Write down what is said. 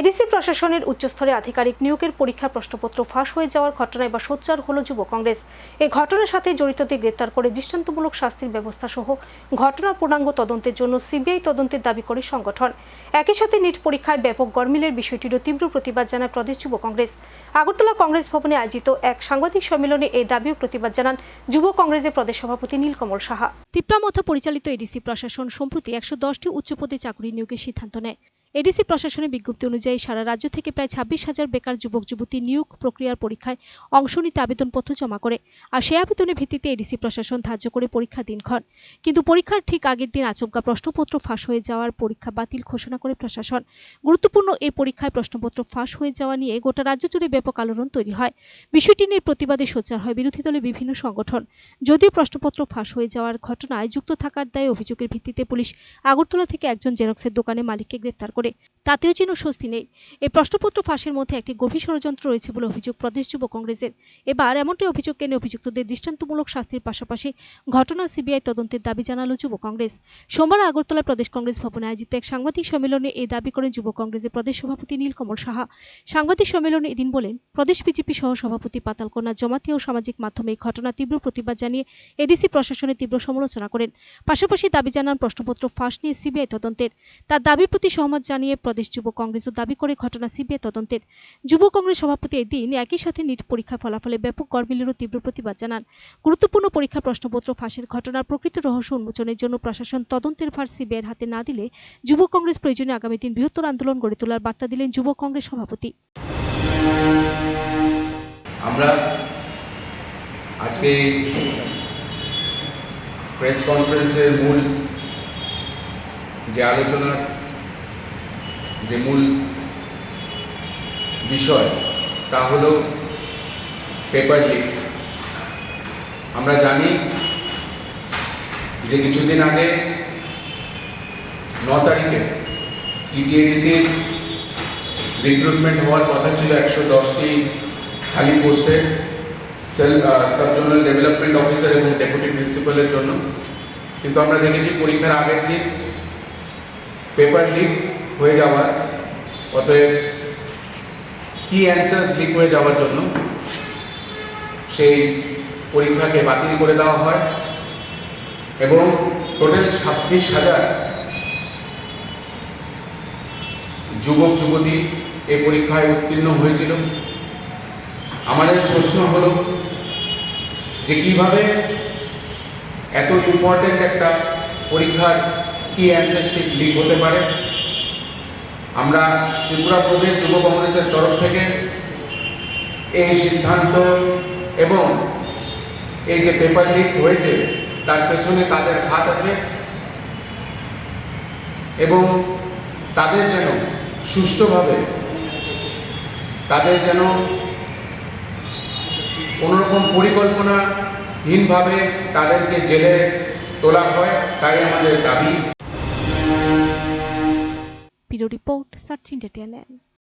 ADC প্রশাসনের উচ্চস্তরে আধিকারিক নিয়োগের পরীক্ষা প্রশ্নপত্র ফাঁস হয়ে যাওয়ার ঘটনায় বা সোচ্চার হল যুব কংগ্রেস। এই ঘটনার সাথে জড়িতদের গ্রেপ্তার করে দৃষ্টান্তমূলক শাস্তির ব্যবস্থা সহ ঘটনার পূর্ণাঙ্গ তদন্তের জন্য সিবিআই তদন্তের দাবি করে সংগঠন। একই সাথে নিট পরীক্ষায় ব্যাপক গরমিলের বিষয়টিরও তীব্র প্রতিবাদ জানায় প্রদেশ যুব কংগ্রেস। আগরতলা কংগ্রেস ভবনে আয়োজিত এক সাংবাদিক সম্মেলনে এই দাবি ও প্রতিবাদ জানান যুব কংগ্রেসের প্রদেশ সভাপতি নীলকমল সাহা। তিপ্রামথা পরিচালিত এডিসি প্রশাসন সম্প্রতি একশো দশটি উচ্চপদে চাকরি নিয়োগের সিদ্ধান্ত নেয়। এডিসি প্রশাসনের বিজ্ঞপ্তি অনুযায়ী সারা রাজ্য থেকে প্রায় ছাব্বিশ হাজার বেকার যুবক, যুবতী নিয়োগ প্রক্রিয়ার পরীক্ষায় অংশ নিতে আবেদনপত্র জমা করে আর সেই আবেদনের ভিত্তিতে এডিসি প্রশাসন ধার্য করে পরীক্ষা দিনক্ষণ কিন্তু পরীক্ষার ঠিক আগের দিন আচমকা প্রশ্নপত্র ফাঁস হয়ে যাওয়ার পরীক্ষা বাতিল ঘোষণা করে প্রশাসন। গুরুত্বপূর্ণ এই পরীক্ষায় প্রশ্নপত্র ফাঁস হয়ে যাওয়া নিয়ে গোটা রাজ্য জুড়ে ব্যাপক আলোড়ন তৈরি হয়। বিষয়টি নিয়ে প্রতিবাদে সোচ্চার হয় বিরোধী দলের বিভিন্ন সংগঠন। যদিও প্রশ্নপত্র ফাঁস হয়ে যাওয়ার ঘটনায় যুক্ত থাকার দায়ে অভিযোগের ভিত্তিতে পুলিশ আগরতলা থেকে একজন জেরক্সের দোকানে মালিককে গ্রেপ্তার করে করে তাতেও যেন স্বস্তি নেই। এই প্রশ্নপত্র ফাঁসের মধ্যে একটি গভীর ষড়যন্ত্র রয়েছে বলে অভিযোগ প্রদেশ যুব কংগ্রেসের। এবার এমনটাই অভিযোগ কেনে অভিযুক্তদের দৃষ্টান্তমূলক শাস্তির পাশাপাশি ঘটনা সিবিআই তদন্তের দাবি জানালো যুব কংগ্রেস। সোমবার আগরতলা প্রদেশ কংগ্রেস ভবনে আয়োজিত এক সাংবাদিক সম্মেলনে এই দাবি করেন যুব কংগ্রেসের প্রদেশ সভাপতি নীলকমল সাহা। সাংবাদিক সম্মেলনে এদিন বলেন, প্রদেশ বিজেপি সহ সভাপতি পাতাল কন্যা জমাতি ও সামাজিক মাধ্যমে এই ঘটনা তীব্র প্রতিবাদ জানিয়ে এডিসি প্রশাসনের তীব্র সমালোচনা করেন। পাশাপাশি দাবি জানান প্রশ্নপত্র ফাঁস নিয়ে সিবিআই তদন্তের। তার দাবির প্রতি সহমত জানিয়ে প্রদেশ যুব কংগ্রেসও দাবি করে ঘটনা সিবিআই তদন্তের। যুব কংগ্রেস সভাপতি এদিন একই সাথে নিট পরীক্ষার ফলাফলে ব্যাপক গরমিলেরও তীব্র প্রতিবাদ জানান। গুরুত্বপূর্ণ পরীক্ষা প্রশ্নপত্র ফাঁসের ঘটনার প্রকৃত রহস্য উন্মোচনের জন্য প্রশাসন তদন্তের ভার সিবিআইয়ের হাতে না দিলে যুব কংগ্রেস প্রয়োজনে আগামী দিন বৃহত্তর আন্দোলন গড়ে তোলার বার্তা দিলেন যুব কংগ্রেস সভাপতি। আমরা আজকে প্রেস কনফারেন্সের মূল যে আলোচনার যে মূল বিষয়, তা হলো পেপার লিক আমরা জানি যে কিছুদিন আগে ন তারিখে টিটিএডিসির রিক্রুটমেন্ট হওয়ার কথা ছিল একশো দশটি খালি পোস্টে সেল সাব ডেভেলপমেন্ট অফিসার এবং ডেপুটি প্রিন্সিপালের জন্য। কিন্তু আমরা দেখেছি পরীক্ষার আগের দিন পেপার লিক হয়ে যাওয়ার অতএব কি অ্যান্সার্স লিক হয়ে যাওয়ার জন্য? সেই পরীক্ষাকে বাতিল করে দেওয়া হয় এবং টোটাল ছাব্বিশ হাজার যুবক, যুবতী এই পরীক্ষায় উত্তীর্ণ হয়েছিল। আমাদের প্রশ্ন হলো যে কীভাবে এত ইম্পর্টেন্ট একটা পরীক্ষার কি অ্যান্সার শিট লিক হতে পারে? আমরা ত্রিপুরা প্রদেশ যুব কংগ্রেসের তরফ থেকে এই সিদ্ধান্ত এবং এই যে পেপার লিক হয়েছে, তার পেছনে তাদের হাত আছে এবং তাদের যেন সুষ্ঠুভাবে, তাদের যেন কোনোরকম পরিকল্পনাহীনভাবে তাদেরকে জেলে তোলা হয়, তাই আমাদের দাবি। report, Report, Sachin detail.